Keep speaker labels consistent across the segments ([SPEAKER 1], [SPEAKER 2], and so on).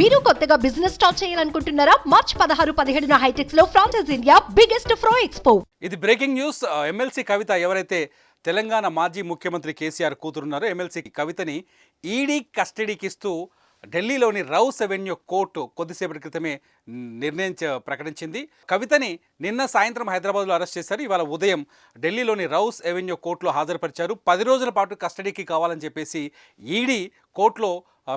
[SPEAKER 1] మీరు కొత్తగా business start చేయాలనుకుంటున్నారా? మార్చ్ పదహారు పదిహేడున హైటెక్స్లో ఫ్రాన్సెస్ ఇండియా బిగ్గెస్ట్ ఫ్రో ఎక్స్పో
[SPEAKER 2] ఇది బ్రేకింగ్ న్యూస్ ఎమ్మెల్సీ కవిత ఎవరైతే తెలంగాణ మాజీ ముఖ్యమంత్రి కేసీఆర్ కూతురున్నారో ఎమ్మెల్సీ కవితని ఈడీ కస్టడీకి ఇస్తూ ఢిల్లీలోని రౌస్ అవెన్యూ కోర్టు కొద్దిసేపటి క్రితమే నిర్ణయించ ప్రకటించింది. కవితని నిన్న సాయంత్రం హైదరాబాద్లో అరెస్ట్ చేశారు. ఇవాళ ఉదయం ఢిల్లీలోని రౌస్ అవెన్యూ కోర్టులో హాజరుపరిచారు. పది రోజుల పాటు కస్టడీకి కావాలని చెప్పేసి ఈడీ కోర్టులో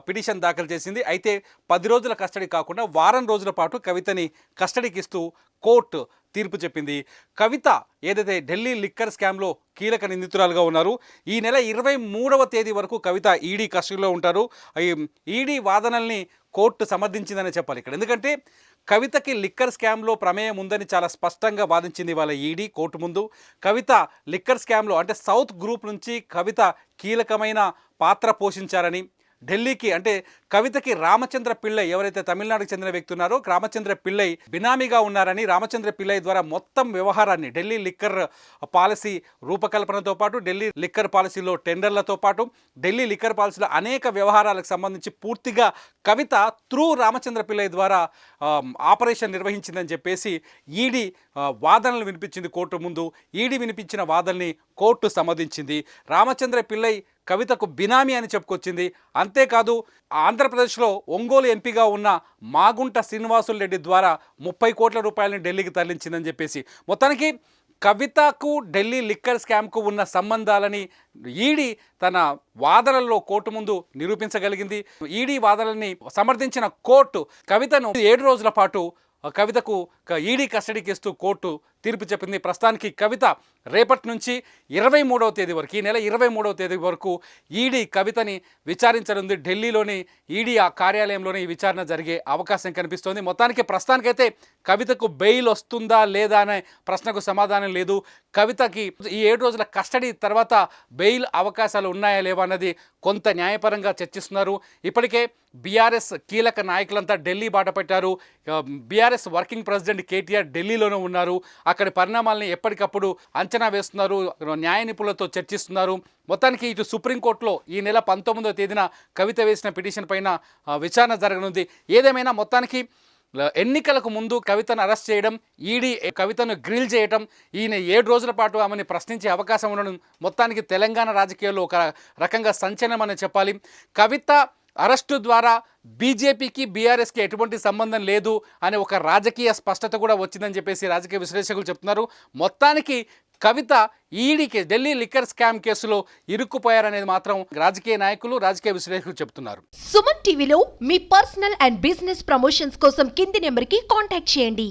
[SPEAKER 2] పిటిషన్ దాఖలు చేసింది. అయితే పది రోజుల కస్టడీ కాకుండా వారం రోజుల పాటు కవితని కస్టడీకి ఇస్తూ కోర్టు తీర్పు చెప్పింది. కవిత ఏదైతే ఢిల్లీ లిక్కర్ స్కామ్లో కీలక నిందితురాలుగా ఉన్నారు ఈ నెల ఇరవై మూడవ తేదీ వరకు కవిత ఈడీ కస్టడీలో ఉంటారు. ఈడీ వాదనల్ని కోర్టు సమర్థించిందనే చెప్పాలి ఇక్కడ. ఎందుకంటే కవితకి లిక్కర్ స్కామ్లో ప్రమేయం ఉందని చాలా స్పష్టంగా వాదించింది వాళ్ళ ఈడీ కోర్టు ముందు. కవిత లిక్కర్ స్కామ్లో అంటే సౌత్ గ్రూప్ నుంచి కవిత కీలకమైన పాత్ర పోషించారని ఢిల్లీకి అంటే కవితకి రామచంద్ర పిళ్ళై ఎవరైతే తమిళనాడుకు చెందిన వ్యక్తి ఉన్నారో రామచంద్ర పిళ్ళై బినామీగా ఉన్నారని రామచంద్ర పిళ్ళై ద్వారా మొత్తం వ్యవహారాన్ని ఢిల్లీ లిక్కర్ పాలసీ రూపకల్పనతో పాటు ఢిల్లీ లిక్కర్ పాలసీలో టెండర్లతో పాటు ఢిల్లీ లిక్కర్ పాలసీలో అనేక వ్యవహారాలకు సంబంధించి పూర్తిగా కవిత త్రూ రామచంద్ర పిళ్ళై ద్వారా ఆపరేషన్ నిర్వహించిందని చెప్పేసి ఈడీ వాదనలు వినిపించింది కోర్టు ముందు. ఈడీ వినిపించిన వాదనని కోర్టు సమర్థించింది రామచంద్ర పిళ్ళై కవితకు బినామీ అని చెప్పుకొచ్చింది. అంతేకాదు ఆంధ్రప్రదేశ్లో ఒంగోలు ఎంపీగా ఉన్న మాగుంట శ్రీనివాసులు రెడ్డి ద్వారా ముప్పై కోట్ల రూపాయలని ఢిల్లీకి తరలించిందని చెప్పేసి. మొత్తానికి కవితకు ఢిల్లీ లిక్కర్ స్కామ్కు ఉన్న సంబంధాలని ఈడీ తన వాదనల్లో కోర్టు ముందు నిరూపించగలిగింది. ఈడీ వాదనల్ని సమర్థించిన కోర్టు కవితను ఏడు రోజుల పాటు కవితకు ఈడీ కస్టడీకి ఇస్తూ కోర్టు తీర్పు చెప్పింది. ప్రస్తుతానికి కవిత రేపటి నుంచి ఇరవై మూడవ తేదీ వరకు ఈ నెల ఇరవై మూడవ తేదీ వరకు ఈడీ కవితని విచారించనుంది. ఢిల్లీలోని ఈడీ ఆ కార్యాలయంలోనే ఈ విచారణ జరిగే అవకాశం కనిపిస్తోంది. మొత్తానికి ప్రస్తుతానికైతే కవితకు బెయిల్ వస్తుందా లేదా అనే ప్రశ్నకు సమాధానం లేదు. కవితకి ఈ ఏడు రోజుల కస్టడీ తర్వాత బెయిల్ అవకాశాలు ఉన్నాయా లేవా అన్నది కొంత న్యాయపరంగా చర్చిస్తున్నారు. ఇప్పటికే బీఆర్ఎస్ కీలక నాయకులంతా ఢిల్లీ బాట పెట్టారు. బీఆర్ఎస్ వర్కింగ్ ప్రెసిడెంట్ కేటీఆర్ ఢిల్లీలోనే ఉన్నారు. అక్కడి పరిణామాలని ఎప్పటికప్పుడు అంచనా వేస్తున్నారు న్యాయ నిపుణులతో చర్చిస్తున్నారు. మొత్తానికి ఇటు సుప్రీంకోర్టులో ఈ నెల పంతొమ్మిదవ తేదీన కవిత వేసిన పిటిషన్ పైన విచారణ జరగనుంది. ఏదేమైనా మొత్తానికి ఎన్నికలకు ముందు కవితను అరెస్ట్ చేయడం ఈడీ కవితను గ్రిల్ చేయడం ఈయన ఏడు రోజుల పాటు ఆమెను ప్రశ్నించే అవకాశం ఉండడం మొత్తానికి తెలంగాణ రాజకీయాల్లో ఒక రకంగా సంచలనం అని చెప్పాలి. కవిత అరెస్టు ద్వారా బీజేపీకి బీఆర్ఎస్కి ఎటువంటి సంబంధం లేదు అనే ఒక రాజకీయ స్పష్టత కూడా వచ్చిందని చెప్పేసి రాజకీయ విశ్లేషకులు చెప్తున్నారు. మొత్తానికి కవిత ఈడీకి ఢిల్లీ లిక్కర్ స్కామ్ కేసులో ఇరుక్కుపోయారనేది మాత్రం రాజకీయ నాయకులు రాజకీయ విశ్లేషకులు చెప్తున్నారు.
[SPEAKER 1] సుమన్ టీవీలో మీ పర్సనల్ అండ్ బిజినెస్ ప్రమోషన్స్ కోసం కింది నెంబర్కి కాంటాక్ట్ చేయండి.